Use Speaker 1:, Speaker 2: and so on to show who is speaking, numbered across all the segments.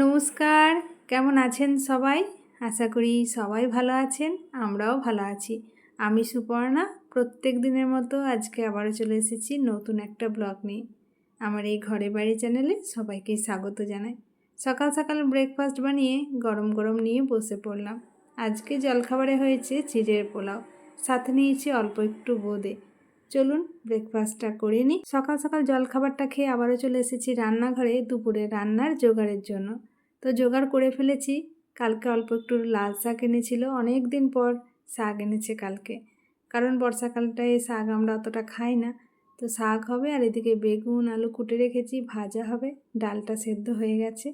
Speaker 1: নমস্কার, কেমন আছেন সবাই? আশা করি সবাই ভালো আছেন, আমরাও ভালো আছি। আমি সুপর্ণা, প্রত্যেক দিনের মতো আজকে আবারও চলে এসেছি নতুন একটা ব্লগ নিয়ে। আমার এই ঘরে বাড়ি চ্যানেলে সবাইকে স্বাগত জানাই। সকাল সকাল ব্রেকফাস্ট বানিয়ে গরম গরম নিয়ে বসে পড়লাম। আজকে জলখাবারে হয়েছে চিড়ের পোলাও। সাথে নিয়েছি অল্প একটু বোঁদে। চলুন ব্রেকফাস্টটা করে নিই। সকাল সকাল জলখাবারটা খেয়ে আবারও চলে এসেছি রান্নাঘরে দুপুরে রান্নার জোগাড়ের জন্য। তো জোগাড় করে ফেলেছি। কালকে অল্প একটু লাল শাক এনেছিল অনেক দিন পর শাক এনেছে কালকে। কারণ বর্ষাকালটায় শাক আমরা অতটা খাই না। তো শাক হবে আর এদিকে বেগুন, আলু কুটে রেখেছি, ভাজা হবে, ডালটা সেদ্ধ হয়ে গেছে।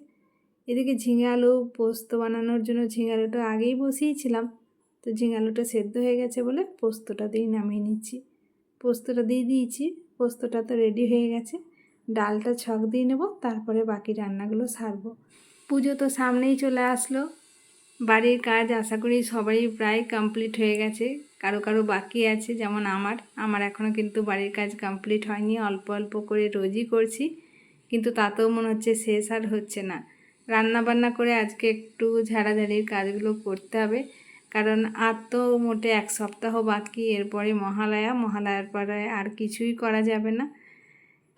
Speaker 1: এদিকে ঝিঙে আলু পোস্ত বানানোর জন্য ঝিঙে আলুটা আগেই বসিয়েছিলাম। তো ঝিঙে আলুটা সেদ্ধ হয়ে গেছে বলে পোস্তটা দিয়েই নামিয়ে নিচ্ছি। পোস্তটা দিয়ে দিয়েছি, পোস্তটা তো রেডি হয়ে গেছে। ডালটা ছক দিয়ে নেব, তারপরে বাকি রান্নাগুলো সারবো। পুজো তো সামনেই চলে আসলো। বাড়ির কাজ আশা করি সবারই প্রায় কমপ্লিট হয়ে গেছে। কারও কারও বাকি আছে, যেমন আমার। আমার এখনও কিন্তু বাড়ির কাজ কমপ্লিট হয়নি। অল্প অল্প করে রোজই করছি। কিন্তু তাতেও মনে হচ্ছে শেষ আর হচ্ছে না। রান্না বান্না করে আজকে একটু ঝাড়াঝাড়ির কাজগুলো করতে হবে। কারণ আর তো মোটে এক সপ্তাহ বাকি। এরপরে মহালয়া। মহালয়ার পরে আর কিছুই করা যাবে না।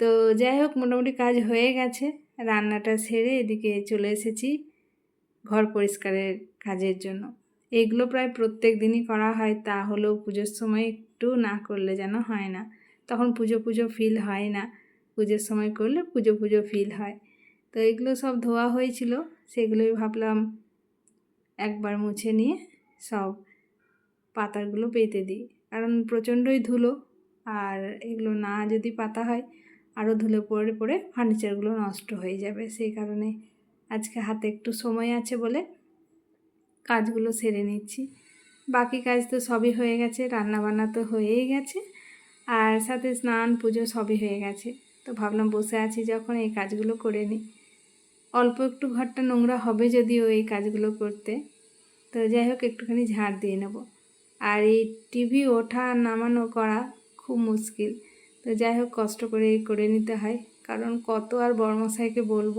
Speaker 1: তো যাই হোক, মোটামুটি কাজ হয়ে গেছে। রান্নাটা সেরে এদিকে চলে এসেছি ঘর পরিষ্কারের কাজের জন্য। এগুলো প্রায় প্রত্যেক দিনই করা হয়, তা হলেও পুজোর সময় একটু না করলে যেন হয় না। তখন পুজো পুজো ফিল হয় না। পুজোর সময় করলে পুজো পুজো ফিল হয়। তো এগুলো সব ধোয়া হয়েছিল, সেগুলোই ভাবলাম একবার মুছে নিয়ে সব পাতাগুলো পেতে দিই। কারণ প্রচণ্ডই ধুলো, আর এগুলো না যদি পাতা হয় আরও ধুলে পড়ে পড়ে ফার্নিচারগুলো নষ্ট হয়ে যাবে। সেই কারণে আজকে হাতে একটু সময় আছে বলে কাজগুলো সেরে নিচ্ছি। বাকি কাজ তো সবই হয়ে গেছে, রান্নাবান্না তো হয়েই গেছে, আর সাথে স্নান, পুজো সবই হয়ে গেছে। তো ভাবলাম বসে আছি যখন এই কাজগুলো করে নিই। অল্প একটু ঘরটা নোংরা হবে যদিও এই কাজগুলো করতে। তো যাই হোক, একটুখানি ঝাড় দিয়ে নেব। আর এই টিভি ওঠা নামানো করা খুব মুশকিল। তো যাই হোক, কষ্ট করে করে নিতে হয়। কারণ কত আর বর্মশাইকে বলব,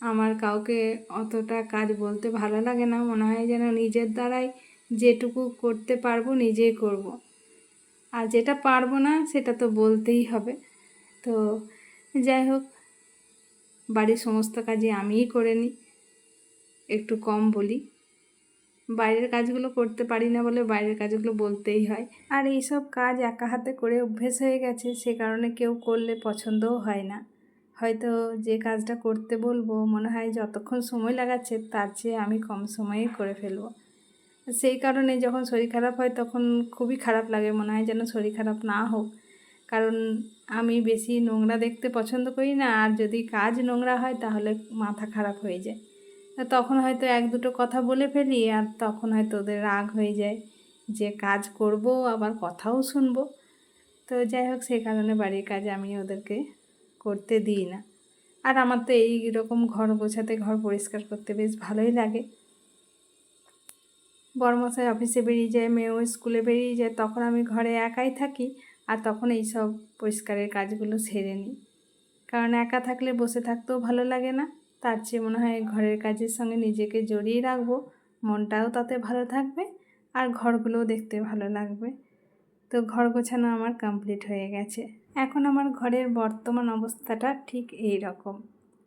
Speaker 1: আমার কাউকে অতটা কাজ বলতে ভালো লাগে না। মনে হয় যেন নিজের দ্বারাই যেটুকু করতে পারব নিজেই করব। আর যেটা পারব না, সেটা তো বলতেই হবে। তো যাই হোক, বাড়ির সমস্ত কাজই আমিই করে নিই। একটু কম বলি। বাইরের কাজগুলো করতে পারি না বলে বাইরের কাজগুলো বলতেই হয়। আর এইসব কাজ একা হাতে করে অভ্যেস হয়ে গেছে, সে কারণে কেউ করলে পছন্দও হয় না। হয়তো যে কাজটা করতে বলব, মনে হয় যতক্ষণ সময় লাগাচ্ছে, তার চেয়ে আমি কম সময়ে করে ফেলব। সেই কারণে যখন শরীর খারাপ হয়, তখন খুবই খারাপ লাগে, মনে হয় যেন শরীর খারাপ না হোক। কারণ আমি বেশি নোংরা দেখতে পছন্দ করি না, আর যদি কাজ নোংরা হয়, তাহলে মাথা খারাপ হয়ে যায়। তখন হয়তো এক দুটো কথা বলে ফেলি আর তখন হয়তো ওদের রাগ হয়ে যায় যে কাজ করব, আবার কথাও শুনব। তো যাই হোক সেই কারণে বাড়ির কাজ আমি ওদেরকে করতে দিই না। আর আমার তো এই রকম ঘর গোছাতে ঘর পরিষ্কার করতে বেশ ভালোই লাগে। বড়মশাই অফিসে বেরিয়ে যায়, মেয়েও স্কুলে বেরিয়ে যায়, তখন আমি ঘরে একাই থাকি আর তখন এই সব পরিষ্কারের কাজগুলো সেরে নিই। কারণ একা থাকলে বসে থাকতেও ভালো লাগে না। তার চেয়ে মনে হয় ঘরের কাজের সঙ্গে নিজেকে জড়িয়ে রাখব। মনটাও তাতে ভালো থাকবে আর ঘরগুলোও দেখতে ভালো লাগবে। তো ঘর গোছানো আমার কমপ্লিট হয়ে গেছে। এখন আমার ঘরের বর্তমান অবস্থাটা ঠিক এই রকম।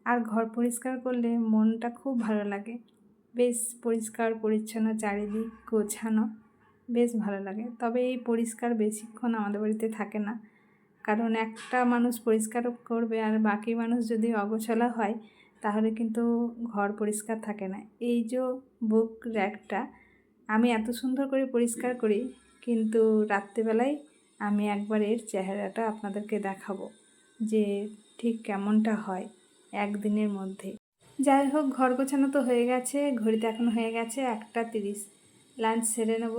Speaker 1: আর ঘর পরিষ্কার করলে মনটা খুব ভালো লাগে। বেশ পরিষ্কার, পরিচ্ছন্ন চারিদিক গোছানো বেশ ভালো লাগে। তবে এই পরিষ্কার বেশিক্ষণ আমাদের বাড়িতে থাকে না। কারণ একটা মানুষ পরিষ্কার করবে আর বাকি মানুষ যদি অগোছলা হয় তাহলে কিন্তু ঘর পরিষ্কার থাকে না। এই যে বুক র্যাকটা, আমি এত সুন্দর করে পরিষ্কার করি, কিন্তু রাত্রিবেলায় আমি একবার এর চেহারাটা আপনাদেরকে দেখাবো যে ঠিক কেমনটা হয় একদিনের মধ্যে। যাই হোক, ঘর গোছানো তো হয়ে গেছে, ঘড়িতে এখন হয়ে গেছে একটা তিরিশ। লাঞ্চ সেরে নেব।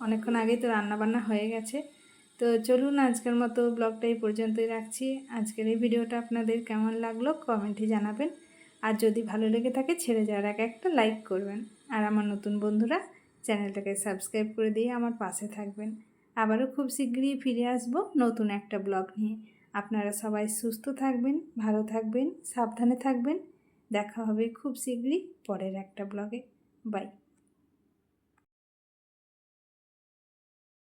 Speaker 1: অনেকক্ষণ আগেই তো রান্নাবান্না হয়ে গেছে। তো চলুন, আজকের মতো ব্লগটা এই পর্যন্তই রাখছি। আজকের এই ভিডিওটা আপনাদের কেমন লাগল কমেন্টে জানাবেন। আর যদি ভালো লেগে থাকে ছেড়ে যাওয়ার আগে একটা লাইক করবেন। আর আমার নতুন বন্ধুরা চ্যানেলটাকে সাবস্ক্রাইব করে দিয়ে আমার পাশে থাকবেন। আবারও খুব শীঘ্রই ফিরে আসব নতুন একটা ব্লগ নিয়ে। আপনারা সবাই সুস্থ থাকবেন, ভালো থাকবেন, সাবধানে থাকবেন। দেখা হবে খুব শীঘ্রই পরের একটা ব্লগে বাই